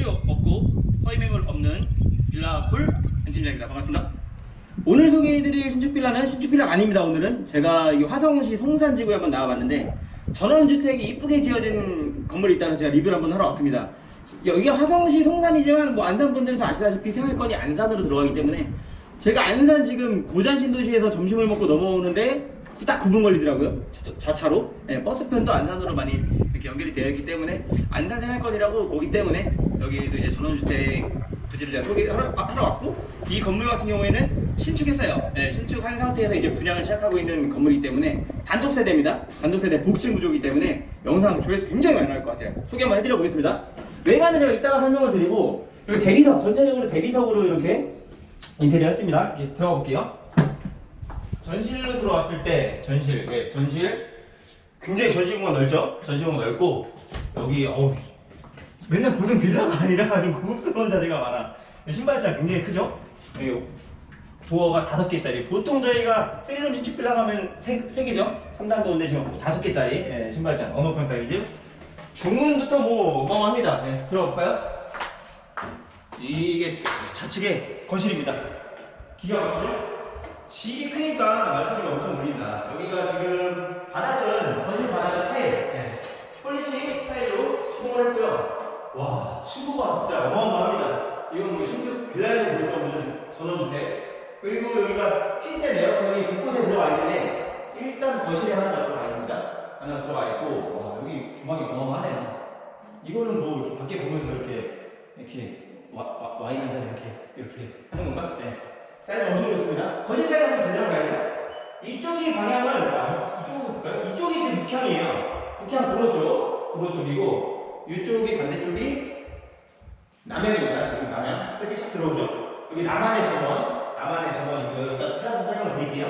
수수료 없고 허위 매물 없는 빌라풀 안팀장입니다. 반갑습니다. 오늘 소개해드릴 신축 빌라는 신축 빌라가 아닙니다. 오늘은 제가 이 화성시 송산 지구에 한번 나와봤는데 전원주택이 이쁘게 지어진 건물이 있다고 제가 리뷰를 한번 하러 왔습니다. 여기가 화성시 송산이지만 뭐 안산 분들은 다 아시다시피 생활권이 안산으로 들어가기 때문에 제가 안산 지금 고잔 신도시에서 점심을 먹고 넘어오는데 딱 9분 걸리더라고요. 자, 차로 버스편도 안산으로 많이 이렇게 연결이 되어 있기 때문에 안산 생활권이라고 보기 때문에 여기도 이제 전원주택 부지를 제가 소개하러 하러 왔고 이 건물 같은 경우에는 신축했어요. 예, 신축한 상태에서 이제 분양을 시작하고 있는 건물이기 때문에 단독 세대입니다. 단독 세대 복층 구조이기 때문에 영상 조회수 굉장히 많이 나올 것 같아요. 소개 한번 해드려 보겠습니다. 외관은 제가 이따가 설명을 드리고 여기 대리석 전체적으로 대리석으로 이렇게 인테리어 했습니다. 이렇게 들어가 볼게요. 전실로 들어왔을 때 전실, 네, 전실 굉장히 전실 공간 넓죠? 전실 공간 넓고 여기 어우 맨날 보던 빌라가 아니라 좀 고급스러운 자재가 많아. 신발장 굉장히 크죠? 여기 도어가 다섯 개짜리. 보통 저희가 세리룸 신축 빌라 가면 세, 세 개죠? 3단도인데 지금 다섯 개짜리 예, 신발장 어묵한 사이즈. 중문부터 뭐 어마어마합니다. 네, 들어볼까요? 이게 좌측에 거실입니다. 기가 막히죠? 집이 크니까 말소리가 엄청 울린다. 여기가 지금 바닥은 거실 바닥은 타일, 예. 폴리시 타일로 시공을 했고요. 와, 층고가 진짜 어마어마합니다. 이건 뭐 신축 빌라에서 볼 수 없는 전원주택. 그리고 여기가 핀셋 에어컨이 곳곳에 들어가 있는데 일단 거실에 하나가 들어가 있습니다. 하나 들어가 있고 와, 여기 주방이 어마어마하네요. 이거는 뭐 이렇게 밖에 보면서 이렇게 이렇게 와, 와, 와인 한잔 이렇게 이렇게 하는 건가? 네. 사이즈 엄청 좋습니다. 거실 사이즈 한번 제대로 가야죠. 이쪽이 방향은 아, 이쪽으로 볼까요? 이쪽이 지금 북향이에요. 북향 도로 쪽, 도로 쪽이고 이쪽이 반대쪽이 남해입니다. 지금 남해. 이렇게 쫙 들어오죠. 여기 남한의 정원, 남한의 정원이고요. 일단 테라스 설명을 드릴게요.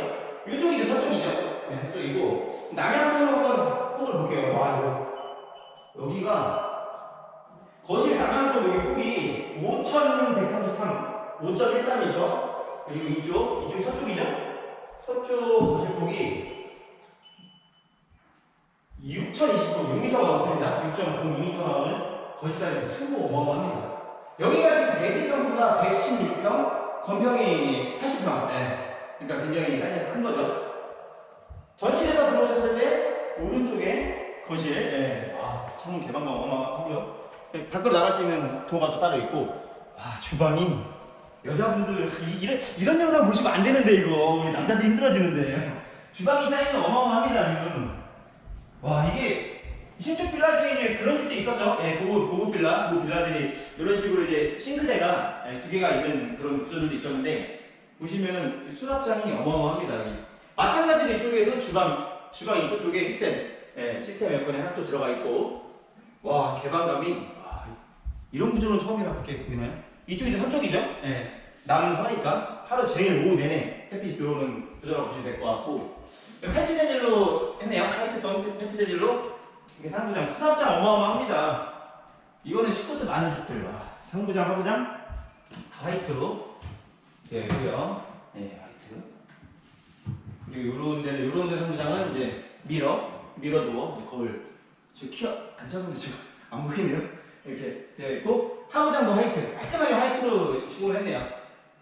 이쪽이 이제 서쪽이죠. 네, 서쪽이고 남양 한번 폭을 볼게요. 와 이거 여기가 거실 남양 쪽 여기 폭이 5,133, 5.13이죠. 그리고 이쪽, 이쪽이 서쪽이죠. 서쪽 거실 폭이 6,020도 6m가 사이즈 최고 어마어마합니다. 여기가 지금 대지 평수가 116평, 건평이 80평. 네. 그러니까 굉장히 사이즈가 큰 거죠. 전실에서 들어오셨을 때 오른쪽에 거실, 예. 아, 창문 개방감 어마어마하고요. 예, 밖으로 나갈 수 있는 도어가 또 따로 있고, 와, 주방이 여자분들 이, 이런 이런 영상 보시면 안 되는데 이거 남자들이 힘들어지는데 주방이 사이즈는 어마어마합니다 지금. 와 이게 신축 빌라 중에 이제 그런 집도 있었죠. 예, 고급 고급 빌라, 고급 빌라들이 이런 식으로 이제 싱크대가 예, 두 개가 있는 그런 구조들도 있었는데 보시면은 수납장이 어마어마합니다. 여기. 마찬가지로 이쪽에도 주방 주방 입구 쪽에 휘센 예, 시스템 에어컨이 하나 또 들어가 있고 와 개방감이 와, 이런 구조는 처음이라 그렇게 보이나요? 이쪽이 서쪽이죠? 예. 남서니까 하루 종일 오후 내내 햇빛이 들어오는 구조라고 보시면 될 것 같고 팬트 재질로 했네요. 화이트 톤 팬트 재질로 이게 상부장 수납장 어마어마합니다. 이거는 식구수 많은 집들 와 상부장 하부장 다 화이트로 되어 있고요. 예, 화이트. 그리고 요런 데는 요런 데 상부장은 이제 미러 미러 도어 거울 저 키가 안 잡은데 지금 안 보이네요. 이렇게 되어 있고 하부장도 화이트 깔끔하게 화이트로 시공을 했네요.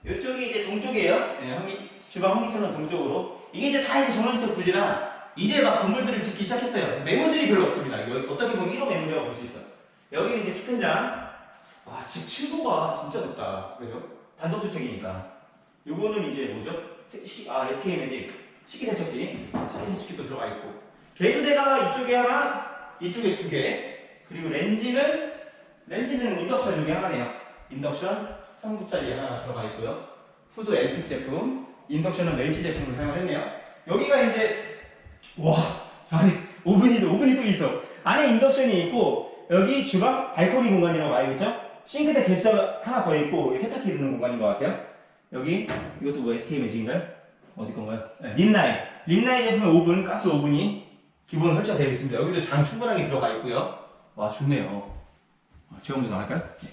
이쪽이 이제 동쪽이에요. 네, 주방 환기처럼 동쪽으로 이게 이제 다 이제 전원주택 부지라 이제 막 건물들을 짓기 시작했어요. 매물들이 별로 없습니다. 이거 어떻게 보면 1호 매물이라고 볼 수 있어. 여기는 이제 키 큰 장. 와, 집 층고가 진짜 높다. 그죠? 단독주택이니까. 요거는 이제 뭐죠? 아, SK 매직 식기세척기. 식기세척기도 들어가 있고. 개수대가 이쪽에 하나, 이쪽에 두 개. 그리고 렌즈는 렌즈는 인덕션 중에 하나네요. 인덕션 3구짜리 하나 들어가 있고요. 후드 LP 제품, 인덕션은 렌치 제품을 사용했네요. 여기가 이제 와 안에 오븐이 오븐이 또 있어. 안에 인덕션이 있고 여기 주방 발코니 공간이라고 알겠죠? 싱크대 개수가 하나 더 있고 세탁기 넣는 공간인 것 같아요. 여기 이것도 뭐 SK 매직인가요? 어디 건가요? 네, 린나이 린나이 제품의 오븐 가스 오븐이 기본 설치가 되어 있습니다. 여기도 장 충분하게 들어가 있고요. 와 좋네요. 제가 먼저 나갈까요? 네.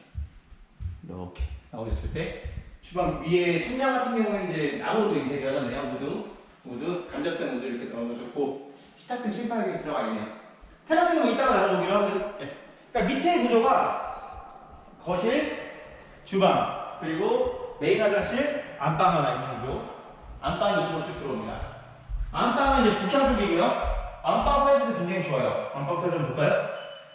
이렇게 나오셨을 때 주방 위에 천장 같은 경우는 이제 나무로 인테리어잖아요. 우드, 우드, 감자등 우드 이렇게 넣어놓으셨고 시타큰 실파하게 들어가 있네요. 테라스는 뭐 이따가 나눠보기로 하고요. 네. 그러니까 밑에 구조가 거실, 주방, 그리고 메인 화장실, 안방 하나 있는 구조. 안방이 이쪽으로 쭉 들어옵니다. 안방은 이제 북향 쪽이고요. 안방 사이즈도 굉장히 좋아요. 안방 사이즈 한번 볼까요?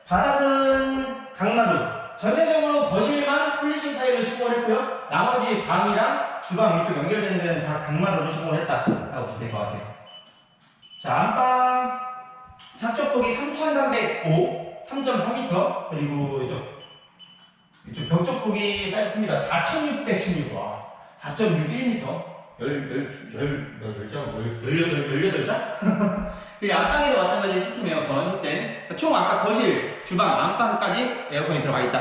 바닥은 강마루. 전체적으로 거실만 플리싱 타일을 시공을 했고요. 나머지 방이랑 주방 이쪽 연결되는 데는 다 강마루를 시공을 했다라고 보시면 될 것 같아요. 자, 안방 착적폭이 3,305, 3.3m 그리고 이쪽 이쪽 벽쪽 폭이 사이즈 큽니다. 4,616, 와, 4.61m, 열, 열, 열, 몇, 열 장, 열, 열여덟, 열여덟 장? 그리고 안방에도 마찬가지 시스템 에어컨, 히센. 총 아까 거실, 주방, 안방까지 에어컨이 들어가 있다.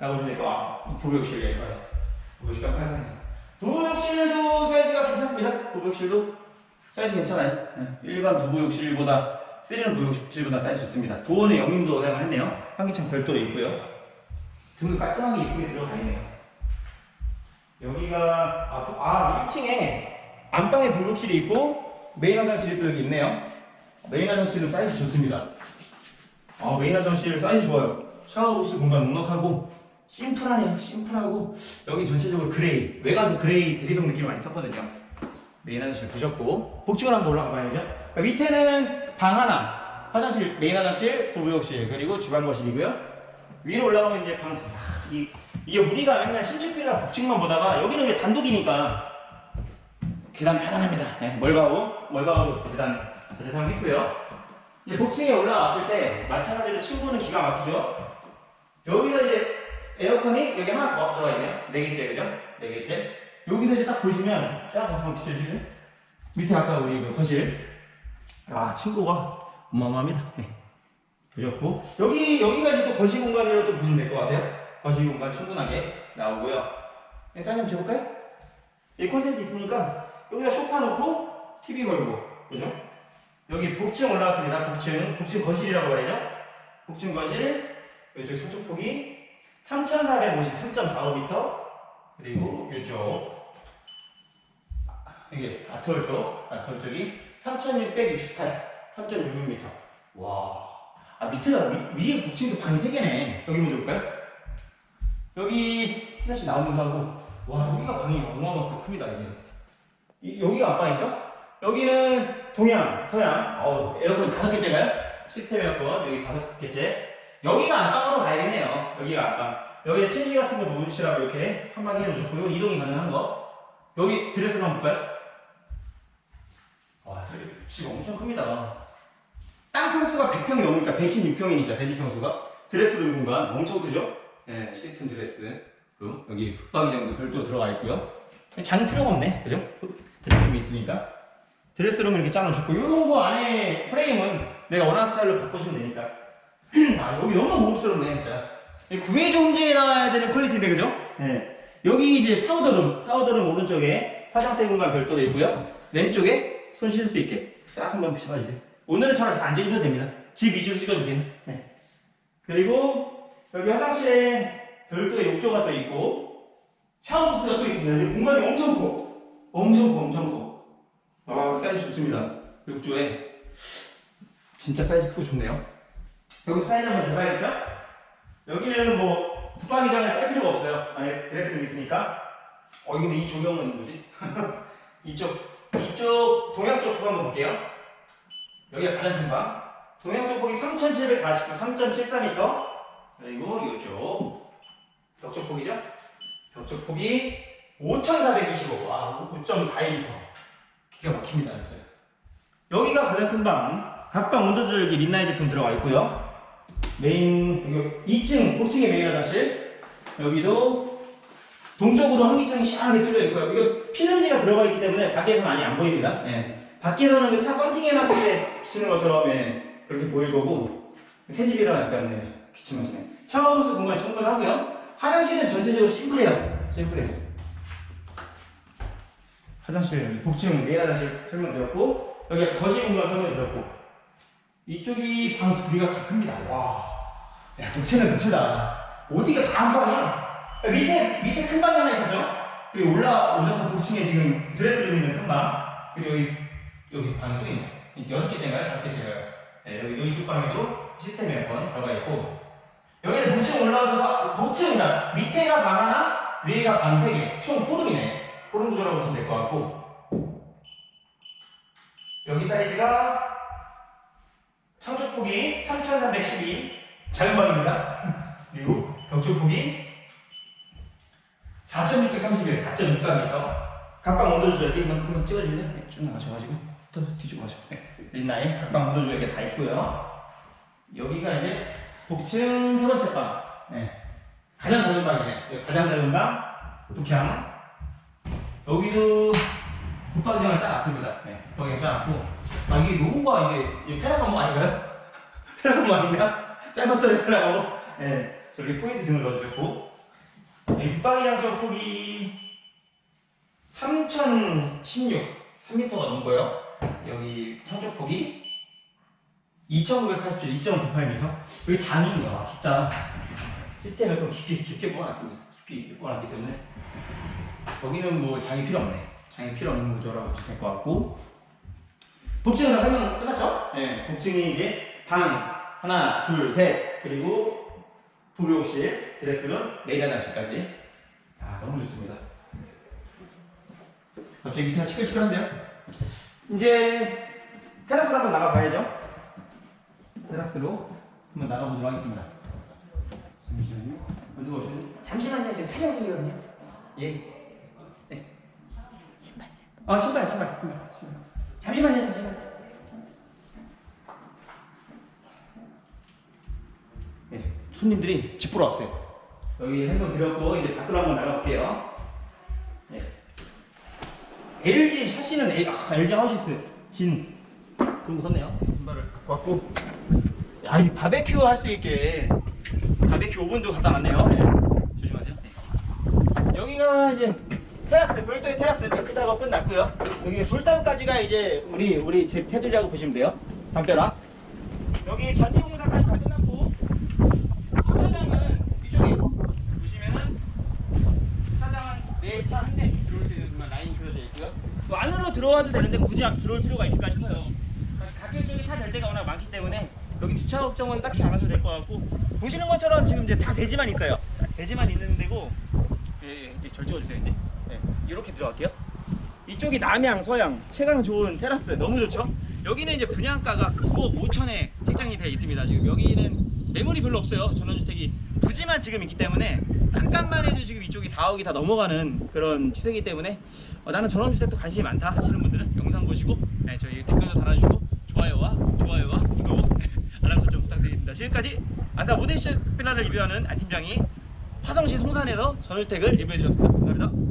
라고 보시면 될것 같아요. 부부욕실 에어컨. 부부욕실가 빨간네. 부부욕실도 사이즈가 괜찮습니다. 부부욕실도 사이즈 괜찮아요. 네, 일반 부부욕실보다, 쓰리는 부부욕실보다 사이즈 좋습니다. 도어는 영림도 사용을 했네요. 환기창 별도로 있고요. 등도 깔끔하게 이쁘게 들어가 있네요. 여기가 아, 또, 아 1층에 안방에 부부욕실이 있고 메인 화장실이 또 여기 있네요. 메인 화장실은 사이즈 좋습니다. 아 메인 화장실 사이즈 좋아요. 샤워부스 공간 넉넉하고 심플하네요. 심플하고 여기 전체적으로 그레이 외관도 그레이 대리석 느낌 많이 썼거든요. 메인 화장실 보셨고 복층을 한번 올라가 봐야죠. 그러니까 밑에는 방 하나, 화장실 메인 화장실, 부부욕실 그리고 주방 거실이고요. 위로 올라가면 이제 방 두- 아, 이 이게 우리가 맨날 신축 빌라 복층만 보다가 여기는 이제 단독이니까 계단 편안합니다. 네, 멀바우 멀바우 계단 자체 사용했고요. 이제 복층에 올라왔을 때 마찬가지로 층부는 기가 막히죠. 여기서 이제 에어컨이 여기 하나 더 들어가 있네요. 네 개째 그죠? 네 개째. 여기서 이제 딱 보시면 쫙 한번 비춰주세요. 밑에 아까 우리 그 거실. 아 친구가 어마어마합니다. 네. 보셨고 여기 여기가 이제 또 거실 공간으로 또 보시면 될 것 같아요. 거실 공간 충분하게 나오고요. 네, 한번 재볼까요? 이 콘센트 있으니까 여기다 소파 놓고 TV 걸고 그죠? 여기 복층 올라왔습니다. 복층 복층 거실이라고 해야죠. 복층 거실 이쪽 서쪽 폭이 3,450 3.45m 그리고 이쪽 이게 아톨 쪽 아톨 쪽이 3,668 3.66m 와. 아 밑에가 위, 위에 복층도 방이 3개네. 여기 먼저 볼까요? 여기 화장실 나오는 거하고. 와 여기가 방이 어마어마하게 큽니다 이게. 이, 여기가 앞방인가? 여기는 동양, 서양. 어, 에어컨 다섯 개째가요? 시스템 에어컨 여기 다섯 개째. 여기가 안방으로 가야겠네요. 여기가 안방 여기에 침실 같은 거 놓으시라고 이렇게 한방에 해놓으셨고요. 이동이 가능한 거. 여기 드레스룸 한번 볼까요? 와 지금 엄청 큽니다 땅 평수가 100평이 넘으니까 116평이니까 대지 평수가? 드레스룸 공간 엄청 크죠? 네, 시스템 드레스 룸. 여기 붙박이 정도 별도로 들어가 있고요. 장 필요가 없네, 그죠? 드레스룸이 있으니까. 드레스룸을 이렇게 짜놓으셨고 요거 안에 프레임은 내가 원하는 스타일로 바꾸시면 되니까. 아 여기 너무 고급스럽네 진짜. 구해줘 홈즈에 나와야 되는 퀄리티인데 그죠? 네. 여기 이제 파우더룸 파우더룸 오른쪽에 화장대 공간 별도로 있고요. 왼쪽에 손 쉴 수 있게. 싹 한번 비춰봐주세요 오늘은 저랑 잘 앉아주셔도 됩니다 집 위주로 찍어주세요 네. 그리고 여기 화장실에 별도의 욕조가 또 있고 샤워 부스가 또 있습니다. 근데 공간이 엄청 커. 엄청 커, 엄청 커. 아, 사이즈 좋습니다. 욕조에 진짜 사이즈 크고 좋네요. 여기 사이즈 한번 재봐야겠죠? 여기는 뭐 붙박이장을 짤 필요가 없어요. 안에 드레스룸 있으니까. 어, 근데 이 조명은 뭐지? 이쪽, 이쪽 동양 쪽 한번 볼게요. 여기가 가장 큰 방. 동양 쪽 폭이 3,749, 3.74m. 그리고 이쪽 벽쪽 폭이죠? 벽쪽 폭이 5,425. 와, 5.41m. 기가 막힙니다, 진짜. 여기가 가장 큰 방. 각방 온도 조절기 린나이 제품 들어가 있고요. 메인 여기 2층, 복층의 메인 화장실. 여기도 동쪽으로 환기창이 시원하게 뚫려 있고요. 이거 필름지가 들어가 있기 때문에 밖에서 많이 안 보입니다. 예. 밖에서는 그 차 썬팅해 놨을 때 비치는 것처럼 예, 그렇게 보일 거고 새 집이라 약간 네, 기침하시네. 샤워부스 공간이 충분하고요. 화장실은 전체적으로 심플해요. 심플해요. 화장실 복층 메인 화장실 설명드렸고 여기 거실 공간 설명드렸고 이쪽이 방 두 개가 다 큽니다. 와, 야 도체는 도체다. 어디가 다 한 방이야? 야, 밑에 밑에 큰 방이 하나 있었죠? 그리고 올라오셔서 복층에 지금 드레스룸 있는 큰 방. 그리고 여기 여기 방이 또 있네. 여섯 개째인가요? 다섯 개째인가요? 네, 여기 이쪽 방에도 시스템 에어컨 들어가 있고 여기는 복층 올라오셔서 복층이다. 밑에가 방 하나, 위에가 방 세 개. 총 포름이네. 포름 구조라고 보시면 될 것 같고. 여기 사이즈가 창조 폭이 3,312 작은 방입니다. 그리고 벽조 폭이 4,631, 4.64m. 각방 온도 조절기 한번, 한번 찍어줄래? 네, 쭉 나가셔가지고 또 뒤쪽으로 가셔. 네. 각방 조절기 다 있고요. 여기가 이제 복층 세 번째 방. 네. 가장 작은 방이네. 여기 가장 작은 방, 북향. 여기도 붙박이장을 짜놨습니다. 네, 붙박이장 짜놨고. 아, 이게 로고가 이게, 페라가모 아닌가요? 페라가모 아닌가? 쌀밥돌이 페라가모. 네, 저렇게 포인트 등을 넣어주셨고. 이 붙박이장 쪽 폭이 3016, 3m가 넘고요. 여기 창조 폭이 2987, 2.98m. 여기 장이네요. 깊다. 시스템을 좀 깊게, 깊게 뽑아놨습니다. 깊게, 깊게 뽑아놨기 때문에. 여기는 뭐 장이 필요 없네. 장이 필요 없는 구조라고 보시면 될 것 같고. 복층은 설명 끝났죠? 네. 복층이 이제 방 하나, 둘, 셋, 그리고 부부욕실, 드레스룸, 레이더 장실까지. 아, 너무 좋습니다. 갑자기 밑에가 시끌시끌한데요? 이제 테라스로 한번 나가봐야죠. 테라스로 한번 나가보도록 하겠습니다. 잠시만요. 어디가 오셨니? 잠시만요. 지금 촬영 중이거든요. 예. 네. 신발. 아 신발 신발. 신발. 신발. 잠시만요. 잠시만. 네. 손님들이 집 보러 왔어요. 여기 핸드폰 드렸고 이제 밖으로 한번 나가볼게요. 네. LG 샤시는 A, 아, LG 하우시스 진 좋은 거 샀네요. 신발을 갖고 왔고. 아, 이 바베큐 할 수 있게 바베큐 오븐도 갖다 놨네요. 네. 조심하세요. 여기가 이제 테라스, 별도의 테라스 데크 작업 끝났고요. 여기 불담까지가 이제 우리 우리 집 테두리라고 보시면 돼요. 담벼락. 여기 전기 공사까지 다 끝났고 주차장은 이쪽에 보시면은 주차장은 내차한대 그만 라인이 그려져 있고요. 또 안으로 들어와도 되는데 굳이 안 들어올 필요가 있을까 싶어요. 각계 쪽에 차댈 데가 워낙 많기 때문에 여기 주차 걱정은 딱히 안 하셔도 될 것 같고 보시는 것처럼 지금 이제 다 대지만 있어요. 대지만 있는 데고 예, 예, 예, 절 찍어주세요 이제 예, 이렇게 들어갈게요. 이쪽이 남양, 서양 체감 좋은 테라스 너무 좋죠? 여기는 이제 분양가가 9억 5천에 책정이 되어 있습니다. 지금 여기는 매물이 별로 없어요. 전원주택이 부지만 지금 있기 때문에 땅값만 해도 지금 이쪽이 4억이 다 넘어가는 그런 추세이기 때문에 어, 나는 전원주택도 관심이 많다 하시는 분들은 영상 보시고 네, 저희 댓글도 달아주시고 좋아요와 좋아요와 구독 알람 설정 부탁드리겠습니다. 지금까지 안사 모델식 빌라를 리뷰하는 안 팀장이 화성시 송산에서 전원주택을 리뷰해드렸습니다. 감사합니다.